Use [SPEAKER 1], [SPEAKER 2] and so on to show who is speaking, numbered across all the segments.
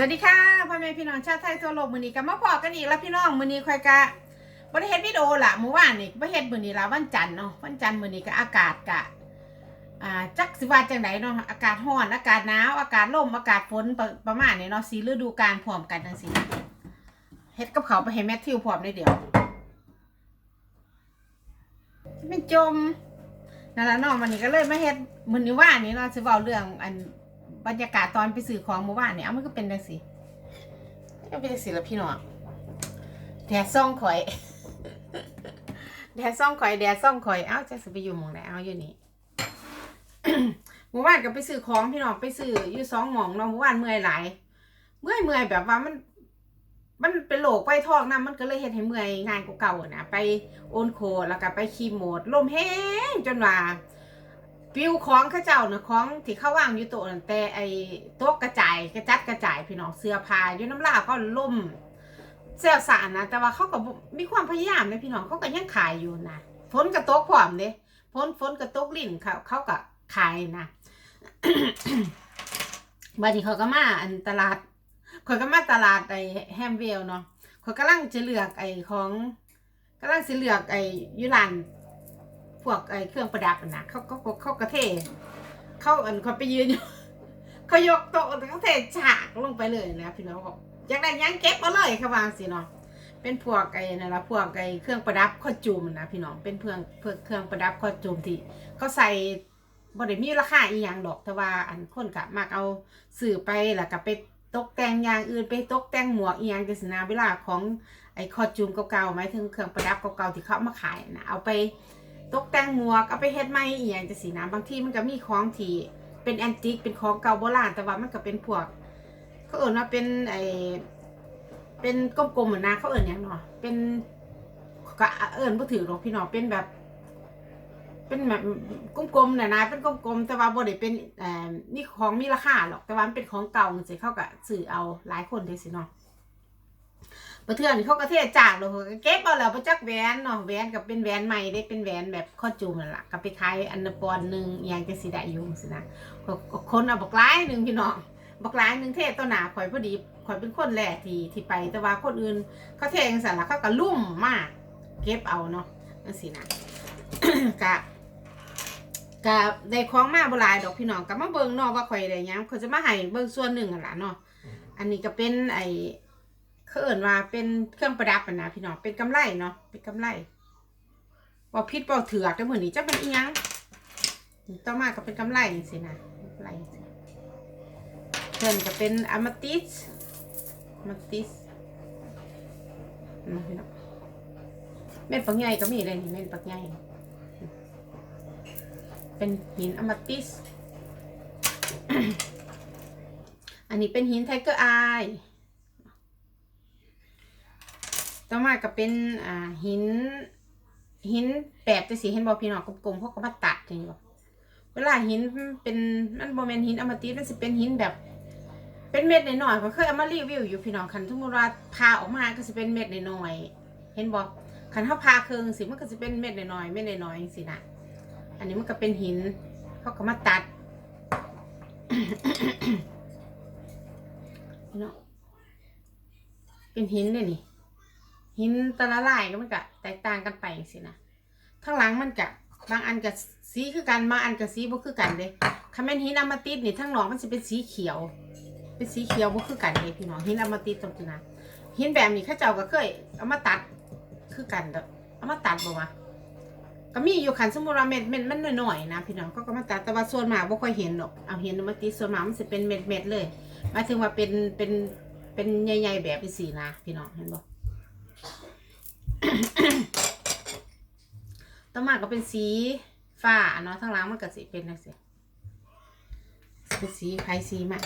[SPEAKER 1] สวัสดีค่ะพ่อแม่พี่น้องชาวไทยทั่วโลกมือนี้ก็มาพอกันอีกแล้วพี่น้องมือนี้ค่อยกะบ่ได้เฮ็ดวิดีโอละเมื่อวานนี่บ่เฮ็ดมือนี้ละวันจันทร์เนาะวันจันทร์มือนี้ก็อากาศกะอ่าจักสิว่าจังไดเนาะอากาศร้อนอากาศหนาวอากาศลมอากาศฝนประประมาณนี้เนาะสีฤดูกาลพร้อมกันจังซี่นะเฮ็ดกับเขาไปให้แมทธิวพร้อมได้เดี๋ยวไม่จมนั่นละเนาะวันนี้ก็เลยมาเฮ็ดมือนี้ว่านี่เนาะสิเว้าเรื่องอัน บรรยากาศตอนไปซื้อของเมื่อวานเนี่ยเอามันก็เป็นจังสิก็เป็นจังสิละพี่น้องแดดซ่องข่อย แดดซ่องข่อยแดดซ่องข่อยเอ้าจะสิไปอยู่หมองไหนเอาอยู่นี่เมื่อวานก็ไปซื้อของพี่น้องไปซื้ออยู่สองหมองเนาะเมื่อวานเมื่อยหลายเมื่อยเมื่อยแบบว่ามัน มันเป็นโรคไวทองนะมันก็เลยเฮ็ดให้เมื่อยงานกเก่าอะนะไปโอนโคแล้วก็ไปคีโมดลมแห้งจนว่า ปิวของข้าเจ้าเนะของที่เขาว่างอยู่โต๊ะนั่นแต่ไอ้โต๊ะกระจายกระจัดกระจายพี่น้องเสื้อผ้าอยู่น้ำลาก็ล่มเสื้อสารนะแต่ว่าเขาก็บ่มีความพยายามนะพี่น้องเขาก็ยังขายอยู่นะฝนกระตกพร้อมเด้ฝนฝนกระตกลิ่นเขาเขาก็ขายนะบัดนี้เขาก็มาอันตลาดเขาก็มาตลาดไอ้แฮมเวลเนาะเขากำลังจะเลือกไอ้ของกำลังจะเลือกไอ้ยูราน วกไอ้เครื่องประดับนะเขาเขาเขากระเทเขาอันเขาไปยืนอยู่เขายกโต๊ะเขาเทฉากลงไปเลยนะพี่น้องบอกอยากได้ยังเก็บเอาเลยเขาวางสิเนาะเป็นพวกไอ้นั่นละพวกไอ้เครื่องประดับข้อจูมนะพี่น้องเป็นเพื่องเพื่อเครื่องประดับข้อจูมที่เขาใส่บ่ได้มีราคาอีหยังดอกแต่ว่าอันคนกะมากเอาสื่อไปแล้วก็ไปตกแต่งอย่างอื่นไปตกแต่งหมวกอีหยังจังซี่นะเวลาของไอ้คอจูมเก่าๆหมายถึงเครื่องประดับเก่าๆที่เขามาขายนะเอาไป ตกแต่งหมวกเอาไปเฮ็ดไม้อีหยังจังซี่นะบางทีมันก็มีของที่เป็นแอนติกเป็นของเก่าโบราณแต่ว่ามันก็เป็นพวก เขาเอ่นว่าเป็นไอเป็นกลมๆเหมือนนะเขาเอ่นหยังเนาะเป็นก็เอ่นบ่ถือหรอกพี่น้องเป็นแบบ เป็นแบบกลมๆน่ะนะเป็นกลมๆแต่ว่าบ่ได้เป็นเอ่อมีของมีราคาหรอกแต่ว่ามันเป็นของเก่าจังซี่เขาก็ซื้อเอาหลายคนเด้สิเนาะ ประเทือนเขาก็เทศจากเลยเก็เก็บเอาแล้วประจักแหวนเนาะแหวนกับเป็นแหวนใหม่ได้เป็นแหวนแบบข้อจูงนั่นแหละก็ไปขายอันนปอนหนึ่งอหยังจะสิได้อยู่สินะก็คนเอาบักร้ายหนึ่งพี่น้องบักร้ายหนึ่งเทศตัวหนาข่อยพอดีข่อยเป็นคนแรกที่ที่ไปแต่ว่าคนอื่นเขาเทจังสันละเขาก็ลุ่มมาก เก็บเอาเนาะนั่นสินะกะกะได้ของมาบลายดอกพี่น้องก็มาเบิ่งนาะว่าข่อยได้ยังเขาจะมาให้เบิ่งส่วนหนึ่งหั่นล่ะเนาะอันนี้ก็เป็นไอ เขาเอิ่นว่าเป็นเครื่องประดับนะพี่น้องเป็นกำไรเนาะเป็นกำไรว่าพิษบ่เถือกแต่เหมือนนี้จะเป็นอีหยังต่อมาก็เป็นกำไรสินะกำไรเพิ่นก็เป็นอะมาติสอะมาติสนะพี่น้องเม็ดปักใหญ่ก็มีเลยนี่เม็ดปักใหญ่เป็นหินอะมาติสอันนี้เป็นหินไทเกอร์อาย ต่อมาก็เป็นอ่าหิน หินแปดจะสีเห็นบอพี่น้องกลมๆเขาก็มาตัดอย่างนี้บอกเวลาหินเป็นมันโมเมนหินอมติมันสิเป็นหินแบบ เป็นเม็ดหน่อยๆเขาเคยเอามารีวิวอยู่พี่น้องคันทุกเวลาพาออกมาก็จะเป็นเม็ดหน่อยๆเห็นบอกคันเขาพาเครื่องสิมันก็จะเป็นเม็ดหน่อยๆเม็ดหน่อยๆสินะอันนี้มันก็เป็นหินเขาก็มาตัดพี่น้องเป็นหินเลยนี่ หินแต่ละลายก็มันก็แตกต่างกันไปสินะข้างหลังมันกะบางอันกับสีคือกันบางอันกับสีบ่คือกันเด้คันแม่นหินอมติสนี่ทั้งหนองมันจะเป็นสีเขียว เป็นสีเขียวบ่คือกันเด้พี่น้องหินอมติสตรงนี้นะหินแบบนี้ข้าเจ้าก็เคยเอามาตัดคือกันเด้อเอามาตัดบ่วะก็มีอยู่คันสมมุติว่าเม็ดเม็ดมันหน้อยๆนะพี่น้องก็ก็มาตัดแต่ว่าส่วนมากบ่ค่อยเห็นหรอกเอาเหินอมติสส่วนมากมันสิเป็นเม็ดๆเลยหมายถึงว่าเป็นเป็นเป็นใหญ่ๆแบบเป็นสีนะพี่น้องเห็นบ่ ต่อมาก็เป็นสีฟ้าเนาะทั้งหล้างมันก็สิเป็นนะสิเป็นสีไข่สีมา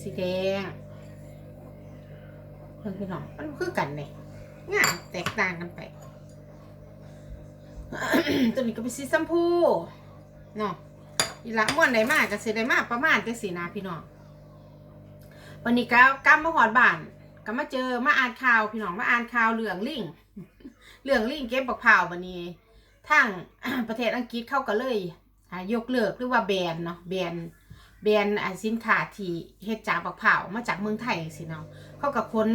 [SPEAKER 1] สีแดงเพื่อนพี่น้องมันคือกันเนี่ยงามแตกต่างกันไปตัวนี้ก็เป็นสีชมพูเนาะอีหละม่วนได้มากก็สิได้มากประมาณจังสีนะพี่น้องวันนี้ก็กำมาหอดบ้าน ก็มาเจอมาอ่านข่าวพี่น้องมาอ่านข่าวเรื่องลิงเรื่องลิงเก็บบักเผาบันนี้ทางประเทศอังกฤษเข้าก็เลยยกเลิกหรือว่าแบนเนาะแบนแบรนสินค้าที่เฮ็ดจากบักพร้ามาจากเมืองไทยสิเนาะเขาก็ค้น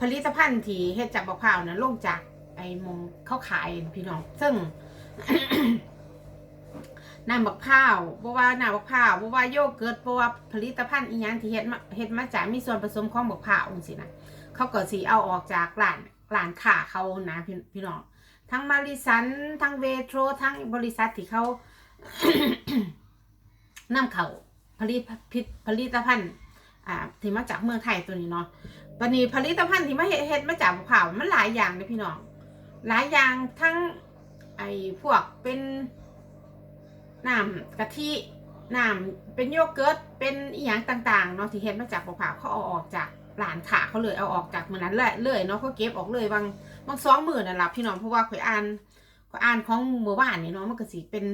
[SPEAKER 1] ผลิตภัณฑ์ที่เฮ็ดจากบักพร้านั้นลงจากไอ้มงเข้าขายพี่น้องซึ่ง น้ำบักพร้าวบ่ว่าน้ำบักพร้าวบ่ว่าโยเกิร์ตบ่ว่าผลิตภัณฑ์อีหยังที่เฮ็ดมาเฮ็ดมาจากมีส่วนผสมของบักพร้าวจังซี่นะเขาก็สิเอาออกจากร้านร้านค้าเขานะพี่พี่น้องทั้งมาริสันทั้งเวโทรทั้งบริษัทที่เขานำเขาผลิตผลิตผลิตภัณฑ์อ่าที่มาจากเมืองไทยตัวนี้เนาะวันนี้ผลิตภัณฑ์ที่มาเฮ็ดเฮ็ดมาจากบักพร้าวมันหลายอย่างเลยพี่น้องหลายอย่างทั้งไอ้พวกเป็น น้ำกะทิน้ำเป็นโยเกิร์ตเป็นอีหยังต่างๆเนาะที่เฮ็ดมาจากบักพร้าวเขาเอาออกจากร้านขาเขาเลยเอาออกจากมือนั้นเลยเลยเนาะเขาเก็บออกเลยบางบางสองหมือนั่นแหละพี่น้องเพราะว่าข่อยอ่านข่อยอ่านของเมื่อวานนี่เนาะมันก็สิเป็น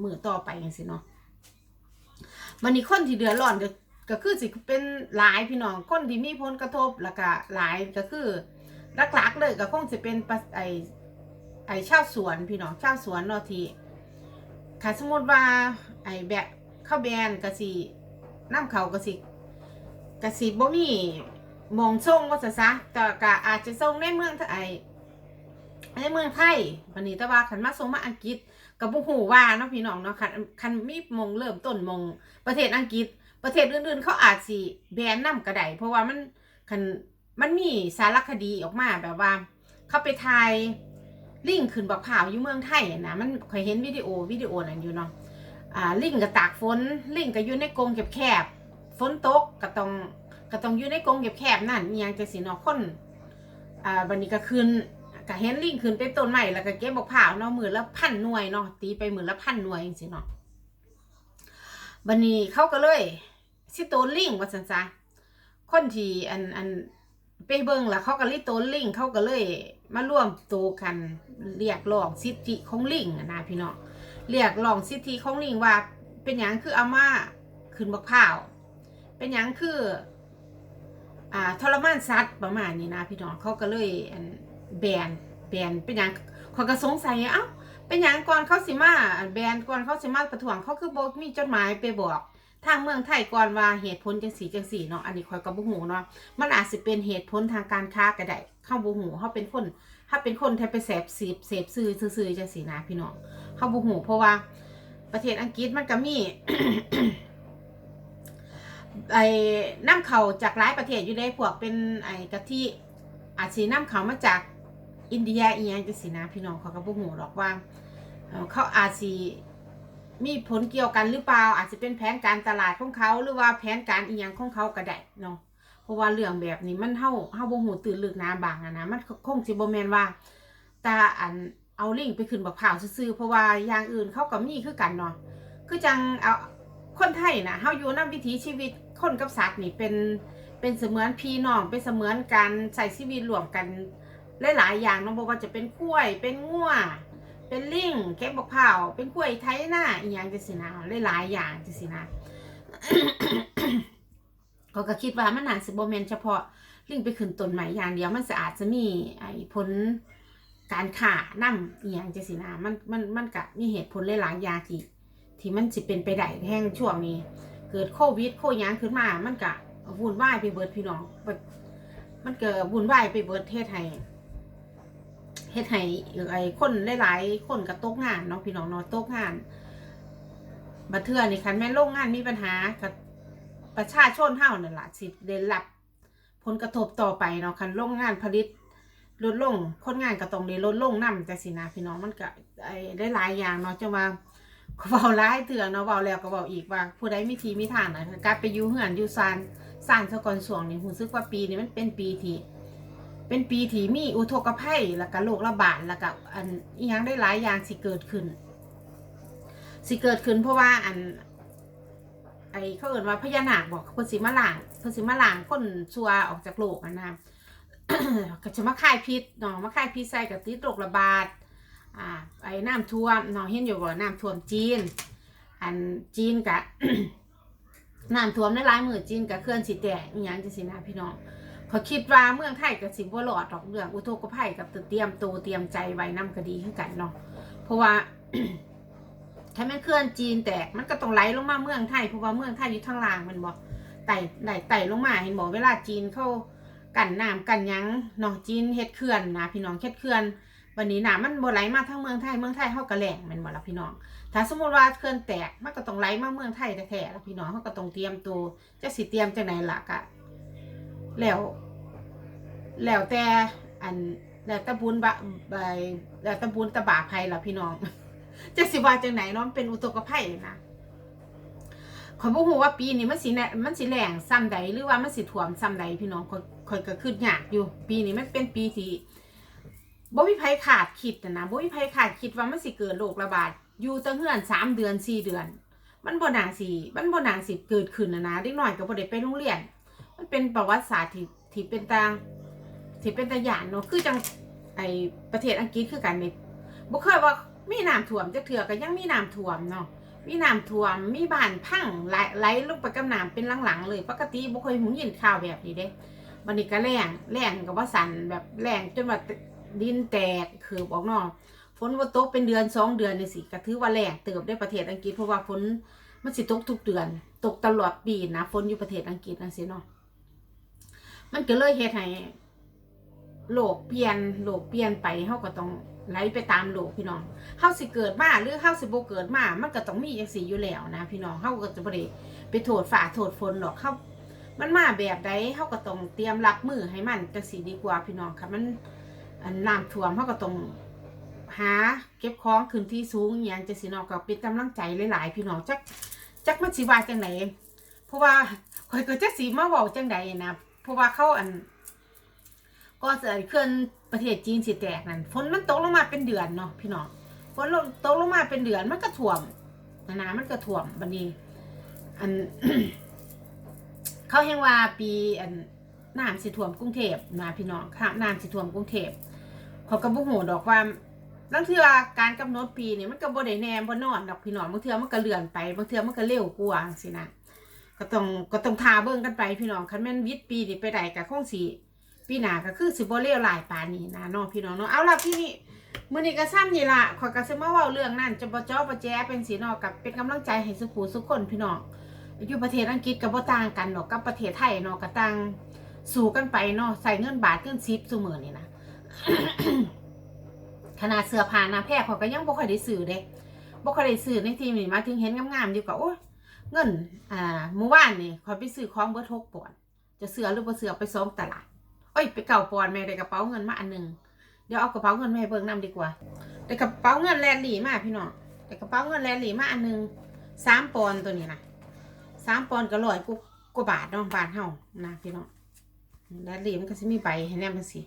[SPEAKER 1] หมือต่อไปอย่างสิเนาะวันนี้คนที่เดือดร้อนก็ก็คือสิเป็นหลายพี่น้องคนที่มีผลกระทบแล้วก็หลายก็คือหลักๆเลยก็คงจะเป็นไอไอชาวสวนพี่น้องชาวสวนเนาะที่ ถ้าสมมติว่า ไอ้แบบเข้าวแบนกะสิน้ำเขากะสิกะสิบ่มีมองส่งว่าซะซะแต่ก็อาจจะส่งในเมืองไทยในเมืองไทยวันนี้แต่ว่าคันมาส่งมาอังกฤษกับบ่ฮู้ว่าเนาะพี่น้องเนาะคันคันมีมองเริ่มต้นมองประเทศอังกฤษ ประเทศอื่นๆ เขาอาจสิแบนนำก็ไดเพราะว่ามันคันมันมีสารคดีออกมาแบบว่า เขาไปถ่าย ลิงขึ้นบักพาวอยู่เมืองไทยนะมันเคยเห็นวิดีโอวิดีโอนั้นอยู่เนาะอ่าลิงก็ตากฝนลิงก็อยู่ในกรงแคบๆฝนตกก็ต้องก็ต้องอยู่ในกรงแคบๆนั่นยังจะสิเนาะคนอ่าบันนี้ก็ขึ้นก็เห็นลิงขึ้นไปต้นไม้แล้วก็เก็บบักพาวเนาะมือละพันหน่วยเนาะตีไปมือละพันหน่วยจังๆเนาะบันนี้เขาก็เลยสิโตนลิงว่าซั่นซะคนที่อันอันไปเบิ่งแล้วเขาก็ลยโตนลิงเขาก็เลย มาร่วมตัวกันเรียกร้องสิทธิของลิงนะพี่น้องเรียกร้องสิทธิของลิงว่า เป็นหยังคือเอามาขึ้นบักพร้าวเป็นหยังคืออ่าทรมานสัตว์ประมาณนี้นะพี่น้องเขาก็เลยแบนแบนเป็นหยังเขาก็สงสัยเอ้าเป็นหยังก่อนเขาสิมาแบนก่อนเขาสิมาประท้วงเขาคือบอกมีจดหมายไปบอก ทางเมืองไทยก่อนว่าเหตุผลจังสีจังสีเนาะอันนี้คอยกับบุหูเนาะมันอาจจะเป็นเหตุผลทางการค้าก็ได้เข้าบูหูเขาเป็นคนถ้าเป็นคนที่ไปเสพสีเสพซื้อซื้อจังสีนะพี่น้องเข้าบูหูเพราะว่าประเทศอังกฤษมันก็มีไอ้น้ำเขาจากหลายประเทศอยู่ในพวกเป็นไอ้กะทิอาจสีน้ำเขามาจากอินเดียอีหยังจังสีนะพี่น้องเขาก็บูหูหรอกว่าเขาอาจสี มีผลเกี่ยวกันหรือเปล่า อาจจะเป็นแผนการตลาดของเขาหรือว่าแผนการอีหยังของเขาก็ได้เนาะเพราะว่าเรื่องแบบนี้มันเฮาเฮาบ่ฮู้ตื่นลึกนะบางอะนะมันคงสิบ่แม่นว่าแต่อันเอาลิงไปขึ้นบักพร้าวซื่อเพราะว่าอย่างอื่นเขาก็มีคือกันเนาะคือจังเอาคนไทยนะเฮาอยู่นำวิถีชีวิตคนกับสัตว์นี่เป็นเป็นเสมือนพี่น้องเป็นเสมือนการใช้ชีวิตร่วมกันหลายๆอย่างเนาะบ่ว่าจะเป็นกล้วยเป็นงัว เป็นลิงเก็บบกพร้าเป็นกล้วยไทยนาอีหยังจังซี่นะหลายๆอย่างจังซี่นะก็ก็คิดว่ามันน่าสิบ่แม่นเฉพาะลิงไปขึ้นต้นไม้อย่างเดียวมันสอาจจะมีไอ้ผลการข่านำอีหยังจังซี่นะมันมันมันก็มีเหตุผลหลายๆอย่างที่ที่มันสิเป็นไปได้แห่งช่วงนี้ เกิดโควิดโคหยังขึ้นมา มันก็วุ่นวายไปเบิดพี่น้องมันเก็วุ่นวายไปเบิดเฮ็ดให้ เฮ็ดให้ไอ้คนหลายๆคนก็ตกงานเนาะพี่น้องเนาะตกงานบัดเทื่อนี่คันแม่โรงงานมีปัญหาก็ประชาชนเฮานั่นล่ะสิได้รับ ผลกระทบต่อไปเนาะคันโรงงานผลิตลดลงคนงานก็ต้องได้ลดลงนำจังซี่นะพี่น้องมันก็ไอ้ได้หลายอย่างเนาะจังว่าก็เว้าหลายเถื่อเนาะเว้าแล้วก็เว้าอีกว่า ผู้ใดมีทีมีทางน่ะกลับไปอยู่เฮือนอยู่ซานซานซะก่อนช่วงนี้รู้สึกว่าปีนี้มันเป็นปีที่ เป็นปีที่มีอุทกภัยแล้วก็โรคระบาดแล้วก็อันอีหยังได้หลายอย่างสิเกิดขึ้น สิเกิดขึ้นเพราะว่าอัน ไอเขาเอ่นว่าพญานาคบอกเพิ่นสิมาล้างเพิ่นสิมาล้างคนชัวออกจากโลกอะนะก็จะมาคายพิษเนาะมาคายพิษใส่กับติดโรคระบาดอ่าไอ้น้ำท่วมเนาะเห็นอยู่บ่น้ำท่วมจีน อันจีนกะน้ำท่วมในหลายมือจีนกะเคลื่อนสิแตกอีหยังจังซี่นะพี่น้อง เขาคิดว่าเมืองไทยก็สิบ่รอดดอกเรื่องอุทกภัยกับเตรียมตัวเตรียมใจไว้นำก็ดีคือกันเนาะเพราะว่าถ้าม่นเคลื่อนจีนแตกมันก็ต้องไหลลงมาเมืองไทยเพราะว่าเมืองไทยอยู่ทางล่างมันบอกไต่ไต่ไต่ลงมาเห็นบอกเวลาจีนเข้ากันน้ำกันยังเนาะจีนเฮ็ดเขื่อนนะพี่น้องเฮ็ดเขื่อนวันนี้น้ำมันบ่ไหลมาทางเมืองไทยเมืองไทยเฮาก็แหล่งมันบ่ล่ะพี่น้อง ถ้าสมมติว่าเขื่อนแตกมันก็ต้องไหลมาเมืองไทยแท้ๆแล้วพี่น้องเขาก็ต้องเตรียมตัวจะสิเตรียมจังไหนล่ะกะ แล้วแล้วแต่อันแล้วตะบุญบะใบแล้วตะบุญตะบาภัยล่ะพี่น้องจะสิว่าจังไหนเนาะมันเป็นอุตกภัยนะขอยบ่ฮู้ว่าปีนี้มันสิแน่มันสิแรงซ้ำใดหรือว่ามันสิท่วมซ้ำใดพี่น้องข่อยข่อยก็คิดยากอยู่ ปีนี้มันเป็นปีที่บ่มีภัยขาดคิดนะบ่มีภัยขาดคิดว่ามันสิเกิดโรคระบาดอยู่ตั้งเฮือนสามเดือนสี่เดือน มันบ่นางสิมันบ่นางสิเกิดขึ้นนะนะเด็กน้อยก็บ่ได้ไปโรงเรียน มันเป็นประวัติศาสตร์ที่ที่เป็นตางที่เป็นตาหยานเนาะคือจังไอประเทศอังกฤษคือกันนี่บ่เคยว่ามีน้ำท่วมจักเทื่อก็ยังมีน้ำท่วมเนาะมีน้ำท่วมมีบ้านพังไหลไหลลงไปกับน้ำเป็นหลังๆเลยปกติบ่เคยหูยินข่าวแบบนี้เด้บัดนี้ก็แรงแรงก็ว่าสั่นแบบแรงจนว่าดินแตกคือบอกเนาะฝนว่าตกเป็นเดือนสองเดือนนี่สิก็ถือว่าแรงเติบได้ประเทศอังกฤษเพราะว่าฝนมันสิตกทุกเดือน ตกตลอดปีนะฝนอยู่ประเทศอังกฤษนั่นสิเนาะ มันก็เลยเฮ็ดให้โลกเปลี่ยนโลกเปลี่ยนไปเฮาก็ต้องไหลไปตามโลกพี่น้องเฮาสิเกิดมาหรือเฮาสิบ่เกิดมา มันก็ต้องมีจังซี่อยู่แล้วนะ พี่น้องเฮาก็จะบ่ได้ไปโทษฝ่าโทษฝนหรอกเฮามันมาแบบใดเฮาก็ต้องเตรียมรับมือให้มันจังซี่ดีกว่าพี่น้องค่ะมันน้ำท่วมเฮาก็ต้องหาเก็บของขึ้นที่สูงอย่างจะสินอกก็เป็นกำลังใจหลายๆ พี่น้องจักจักมันสิว่าจังไหนเพราะว่าข่อยก็จักสิมาเว้าจังใดนะ เพราะว่าเขาอันก็เสิเคลื่อนประเทศจีนสิแตกนั่นฝนมันตกลงมาเป็นเดือนเนาะพี่น้องฝนตกลงมาเป็นเดือนมันก็ท่วมนะนะมันก็ท่วมบัดนี้ อัน เขาเห็นว่าปีอันน้ำสิท่วมกรุงเทพนะพี่น้องน้ำสิท่วมกรุงเทพเขาก็บ่ฮู้ดอกว่าบางเทื่อการกำหนดปีนี่มันก็บ่ได้แน่บ่นอนดอกพี่น้องบางเทื่อมันก็เลื่อนไปบางเทื่อมันก็เร็วกว่าสินะ ก็ต้องก็ต้องทาเบิ่งกันไปพี่น้องคันแม่นวิทย์ปีนี่ไปได้ก็คงสิปีหน้าก็คือสิบ่เลวหลายปานนี้นะเนาะพี่น้องเนาะเอาล่ะพี่นี่มื้อนี้ก็ซ้ำนี่ล่ะขอยก็สิมาเว้าเรื่องนั้นจะบ่จ้อบ่แจ้เป็นสิเนาะกับเป็นกำลังใจให้สุขูสุกคนพี่น้องอยู่ประเทศอังกฤษก็บ่ต่างกันดอกกับประเทศไทยเนาะก็ต่างสู้กันไปเนาะใส่เงินบาทเงิน10ซุมื้อนี่นะขนาดเสื้อผ้าหน้าแพรเขาก็ยังบ่ค่อยได้ซื้อเด้บ่ค่อยได้ซื้อในทีมนี่มาถึงเห็นงามๆอยู่ก็โอ้ย เงินอ่าเมื่อวานนี่ขอยไปซื้อของเบิด6ปอนจะเสือหรือบ่เสือไปซ้อมตลาดโอ้ยไปเก่าปอนแม่ได้กระเป๋าเงินมาอันหนึ่งเดี๋ยวเอากระเป๋าเงินมาให้เบิ่งนํดีกว่าได้กระเป๋าเงินแลนด์หลีมาพี่น้องได้กระเป๋าเงินแลนด์หลีมาอันหนึ่ง3ปอนตัวนี้นะ3ปอนก็ร้อยกว่ากว่าบาทเนาะบาทเฮานะพี่น้องแลนด์หลีมันก็สิมีใบให้แนมจังซี่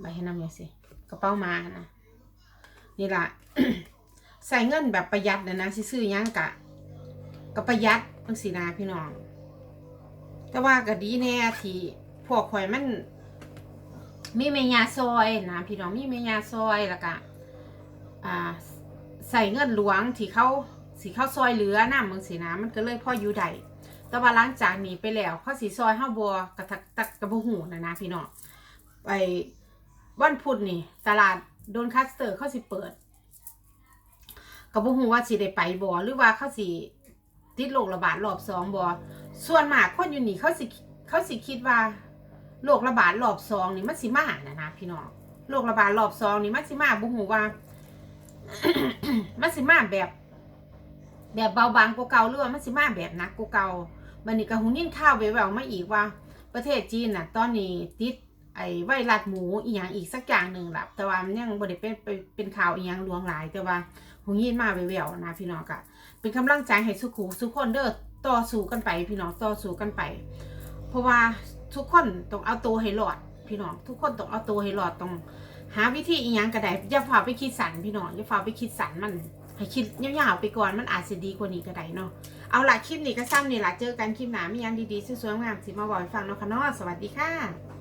[SPEAKER 1] ใบให้นำจังซี่กระเป๋ามานะนี่ล่ะใส่เงินแบบประหยัดนะนะซื้อยังกะ ก็ประหยัดจังสีนาพี่น้อง แต่ว่าก็ดีแน่ที่พวกข่อยมัน มีเมยาซอยนะพี่น้องมีเมยาซอยแล้วก็อ่าใส่เงินหลวงที่เขาสีเข้าซอยเหลือน้ำมึงสีน้ำมันก็เลยพ่ออยู่ใดแต่ว่าหลังจากนี้ไปแล้วเขาสีซอยห้าบัวกระทักตักกระบหูนะนะพี่น้องไปวันพุธนี่ ตลาดโดนคัสเตอร์เขาสิเปิดก็บ่ฮู้ว่าสิได้ไปบ่หรือว่าเขาสิ ติดโรคระบาดรอบสองบ่ส่วนมากคนอยู่นี่เขาสิเขาสิคิดว่าโรคระบาดรอบสองนี่มันสิมานะนะพี่น้องโรคระบาดรอบสองนี่มันสิมาบ่ฮู้ว่า มันสิมาแบบ แบบเบาบางกว่าเก่าหรือว่ามันสิมาแบบนักกว่าเก่าบัดนี้ก็หูยินข่าวแววๆมาอีกว่า ประเทศจีนน่ะ ตอนนี้ติด ไอ้ไวรัสหมูอีหยังอีกสักอย่างหนึ่งแหละแต่ว่ามันยังบ่ได้เป็นเป็นข่าวอีหยังลวงหลาย แต่ว่าหงยินมาแววๆนะพี่น้องก็เป็นกำลังใจให้สุขุทุกคนเด้อต่อสู้กันไป พี่น้องต่อสู้กันไป เพราะว่าทุกคนต้องเอาตัวให้รอด พี่น้องทุกคนต้องเอาตัวให้รอดต้องหาวิธีอีหยังก็ได้อย่าฝ่าไปคิดสันพี่น้องอย่าฝ่าไปคิดสันมันให้คิดยาวๆไปก่อนมันอาจจะดีกว่านี้ก็ได้เนาะเอาละคลิปนี้ก็ซ้ำนี่ละเจอกันคลิปหน้ามียังดีๆสวยๆงามสิมาบอกฟังเนาะค่ะเนาะสวัสดีค่ะ